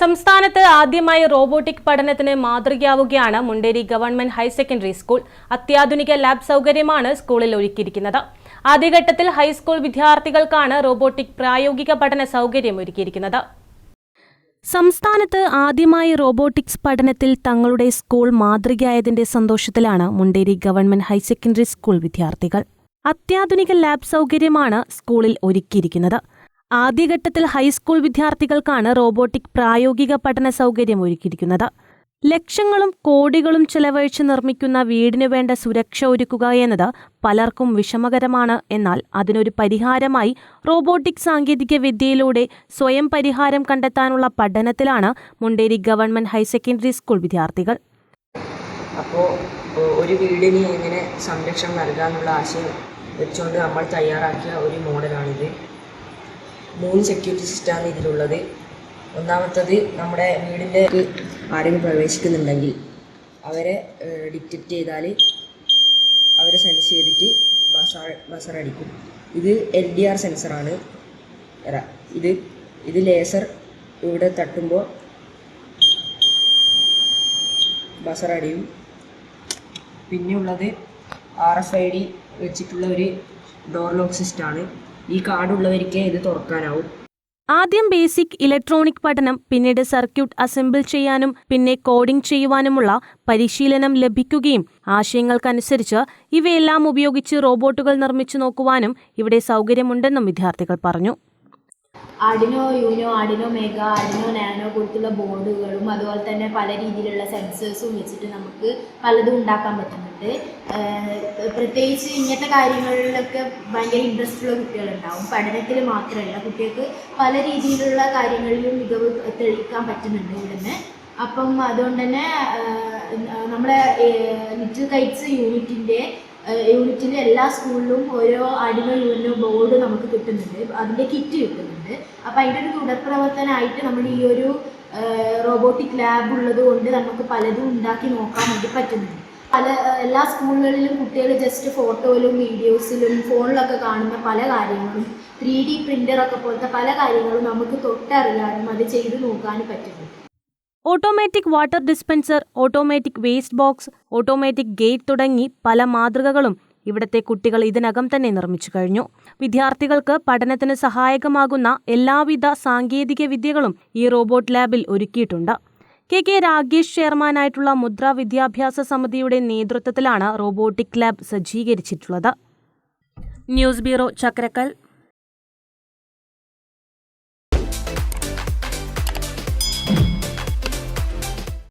സംസ്ഥാനത്ത് ആദ്യമായി റോബോട്ടിക് പഠനത്തിന് മാതൃകയാവുകയാണ് Munderi government higher secondary school. അത്യാധുനിക ലാബ് സൗകര്യമാണ് സ്കൂളിൽ ഒരുക്കിയിരിക്കുന്നത്. ആദ്യഘട്ടത്തിൽ ഹൈസ്കൂൾ വിദ്യാർത്ഥികൾക്കാണ് റോബോട്ടിക് പ്രായോഗിക പഠന സൗകര്യം ഒരുക്കിയിരിക്കുന്നത്. സംസ്ഥാനത്ത് ആദ്യമായി റോബോട്ടിക്സ് പഠനത്തിൽ തങ്ങളുടെ സ്കൂൾ മാതൃകയായതിന്റെ സന്തോഷത്തിലാണ് Munderi government higher secondary school വിദ്യാർത്ഥികൾ. അത്യാധുനിക ലാബ് സൗകര്യമാണ് സ്കൂളിൽ ഒരുക്കിയിരിക്കുന്നത്. ആദ്യഘട്ടത്തിൽ ഹൈസ്കൂൾ വിദ്യാർത്ഥികൾക്കാണ് റോബോട്ടിക് പ്രായോഗിക പഠന സൗകര്യം ഒരുക്കിയിരിക്കുന്നത്. ലക്ഷങ്ങളും കോടികളും ചെലവഴിച്ച് നിർമ്മിക്കുന്ന വീടിനു വേണ്ട സുരക്ഷ ഒരുക്കുക എന്നത് പലർക്കും വിഷമകരമാണ്. എന്നാൽ അതിനൊരു പരിഹാരമായി റോബോട്ടിക് സാങ്കേതിക വിദ്യയിലൂടെ സ്വയം പരിഹാരം കണ്ടെത്താനുള്ള പഠനത്തിലാണ് Munderi government higher secondary school വിദ്യാർത്ഥികൾ. അപ്പോൾ ഒരു വീടിന് എങ്ങനെ സംരക്ഷണം നൽകാനുള്ള ആശയം വെച്ചുകൊണ്ട് നമ്മൾ തയ്യാറാക്കിയ ഒരു മോഡലാണിത്. മൂന്ന് സെക്യൂരിറ്റി സിസ്റ്റമാണ് ഇതിലുള്ളത്. ഒന്നാമത്തത് നമ്മുടെ വീടിന്റെ ആരെങ്കിലും പ്രവേശിക്കുന്നുണ്ടെങ്കിൽ അവരെ ഡിറ്റക്റ്റ് ചെയ്താൽ അവരെ സെൻസ് ചെയ്തിട്ട് ബസർ ബസർ അടിക്കും. ഇത് എൽ ഡി ആർ സെൻസറാണ് ഇത് ഇത് ലേസർ ഇവിടെ തട്ടുമ്പോൾ ബസർ അടിയും. പിന്നെയുള്ളത് ആർ എഫ് ഐ ഡി വെച്ചിട്ടുള്ള ഒരു ഡോർ ലോക്ക് സിസ്റ്റമാണ് ഈ കാർഡുള്ളവർക്കേ ഇത് തുറക്കാനാവും. ആദ്യം ബേസിക് ഇലക്ട്രോണിക് പഠനം പിന്നീട് സർക്യൂട്ട് അസംബിൾ ചെയ്യാനും പിന്നെ കോഡിംഗ് ചെയ്യുവാനുമുള്ള പരിശീലനം ലഭിക്കുകയും ആശയങ്ങൾക്കനുസരിച്ച് ഇവയെല്ലാം ഉപയോഗിച്ച് റോബോട്ടുകൾ നിർമ്മിച്ചു നോക്കുവാനും ഇവിടെ സൗകര്യമുണ്ടെന്നും വിദ്യാർത്ഥികൾ പറഞ്ഞു. Arduino Uno Arduino Mega Arduino Nano കൊടുത്തുള്ള ബോർഡുകളും അതുപോലെ തന്നെ പല രീതിയിലുള്ള സെൻസേഴ്സും വെച്ചിട്ട് നമുക്ക് പലതും ഉണ്ടാക്കാൻ പറ്റുന്നുണ്ട്. പ്രത്യേകിച്ച് ഇങ്ങനത്തെ കാര്യങ്ങളിലൊക്കെ ഭയങ്കര ഇൻട്രസ്റ്റ് ഉള്ള കുട്ടികളുണ്ടാവും. പഠനത്തിൽ മാത്രമല്ല കുട്ടികൾക്ക് പല രീതിയിലുള്ള കാര്യങ്ങളിലും മികവ് തെളിയിക്കാൻ പറ്റുന്നുണ്ട് ഇവിടുന്ന്. അപ്പം അതുകൊണ്ട് തന്നെ നമ്മുടെ ലിറ്റിൽ കൈറ്റ്സ് യൂണിറ്റിന്റെ യൂണിറ്റിന്റെ എല്ലാ സ്കൂളിലും ഓരോ അടിമ യൂണിറ്റും ബോർഡ് നമുക്ക് കിട്ടുന്നുണ്ട്. അതിന്റെ കിറ്റ് കിട്ടുന്നുണ്ട്. അപ്പോൾ അതിന്റെ ഒരു തുടർപ്രവർത്തനമായിട്ട് നമ്മൾ ഈ ഒരു റോബോട്ടിക് ലാബ് ഉള്ളത് കൊണ്ട് നമുക്ക് പലതും ഉണ്ടാക്കി നോക്കാൻ വേണ്ടി പറ്റുന്നുണ്ട്. പല എല്ലാ സ്കൂളുകളിലും കുട്ടികൾ ജസ്റ്റ് ഫോട്ടോയിലും വീഡിയോസിലും ഫോണിലൊക്കെ കാണുന്ന പല കാര്യങ്ങളും ത്രീ ഡി പ്രിന്ററൊക്കെ പോലത്തെ പല കാര്യങ്ങളും നമുക്ക് തൊട്ടറിയാനും അത് ചെയ്ത് നോക്കാനും പറ്റുന്നു automatic water dispenser automatic waste box automatic gate തുടങ്ങി പല മാതൃകകളും ഇവിടത്തെ കുട്ടികൾ ഇതിനകം തന്നെ നിർമ്മിച്ചു കഴിഞ്ഞു. വിദ്യാർത്ഥികൾക്ക് പഠനത്തിന് സഹായകമാകുന്ന എല്ലാവിധ സാങ്കേതിക വിദ്യകളും ഈ റോബോട്ട് ലാബിൽ ഒരുക്കിയിട്ടുണ്ട്. കെ. കെ. രാഗേഷ് ചെയർമാനായിട്ടുള്ള മുദ്ര വിദ്യാഭ്യാസ സമിതിയുടെ നേതൃത്വത്തിലാണ് robotic lab സജ്ജീകരിച്ചിട്ടുള്ളത്. News bureau Chakkarakkal.